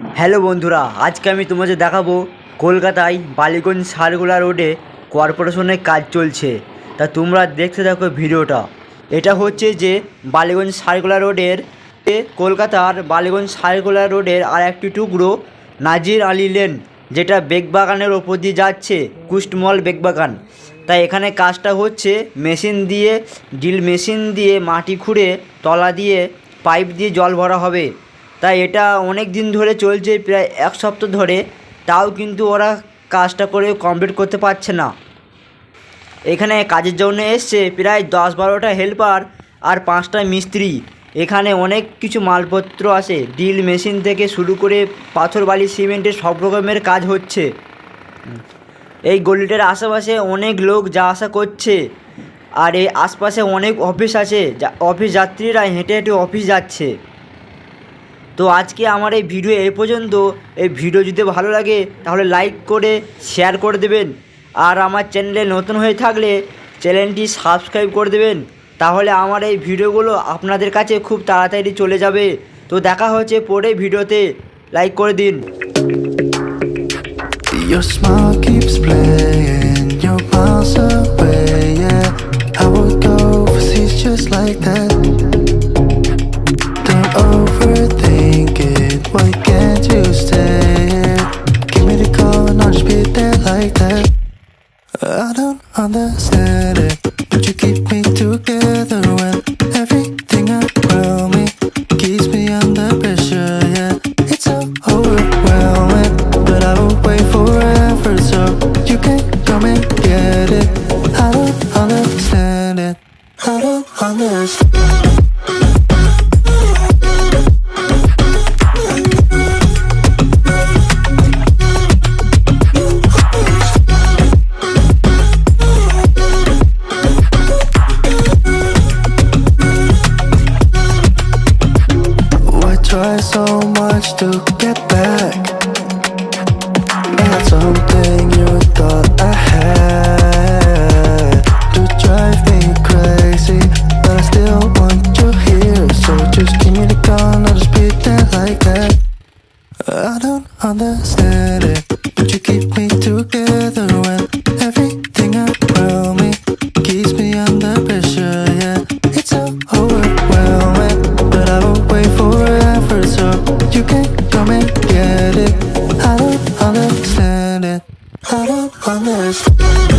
Hello বন্ধুরা, আজকে আমি তোমাদের দেখাবো কলকাতায় বালিগঞ্জ সারগোলা রোডে কর্পোরেশনের কাজ চলছে। তা তোমরা দেখতে থাকো ভিডিওটা। এটা হচ্ছে যে বালিগঞ্জ সারগোলা রোডের কলকাতার বালিগঞ্জ সারগোলা রোডের আর একটি টুকরো নাজির আলী লেন, যেটা বেগবাগানের ওপর দিয়ে যাচ্ছে কুষ্টমল বেগবাগান। তাই এখানে কাজটা হচ্ছে মেশিন দিয়ে, ড্রিল মেশিন দিয়ে মাটি খুঁড়ে, তলা দিয়ে, পাইপ দিয়ে জল ভরা হবে। তাই এটা অনেক দিন ধরে চলছে, প্রায় এক সপ্তাহ ধরে। তাও কিন্তু ওরা কাজটা করে কমপ্লিট করতে পারছে না। এখানে কাজের জন্য এসছে প্রায় দশ বারোটা হেল্পার আর পাঁচটা মিস্ত্রি। এখানে অনেক কিছু মালপত্র আছে। ড্রিল মেশিন থেকে শুরু করে পাথর, বালি সিমেন্টের সব রকমের কাজ হচ্ছে। এই গলিটার আশেপাশে অনেক লোক যা আসা করছে। আর এই আশপাশে অনেক অফিস আছে। অফিস যাত্রীরা হেঁটে হেঁটে অফিস যাচ্ছে। তো আজকে আমার এই ভিডিও এ পর্যন্ত। এই ভিডিও যদি ভালো লাগে তাহলে লাইক করে শেয়ার করে দেবেন। আর আমার চ্যানেলে নতুন হয়ে থাকলে চ্যানেলটি সাবস্ক্রাইব করে দেবেন। তাহলে আমার এই ভিডিওগুলো আপনাদের কাছে খুব তাড়াতাড়ি চলে যাবে। তো দেখা হচ্ছে পরে ভিডিওতে। লাইক করে দিন। Your smile keeps playing, your just like that. Like that. I don't understand it, but you keep me together when everything around me keeps me under pressure, yeah. It's so overwhelming, but I will wait forever so you can come and get it. I don't understand it, I don't understand. Try so much to get back? That's something you thought I had to drive me crazy, but I still want you here. So just give me the gun, I'll just there like that. I don't understand it, but you keep me together when promise.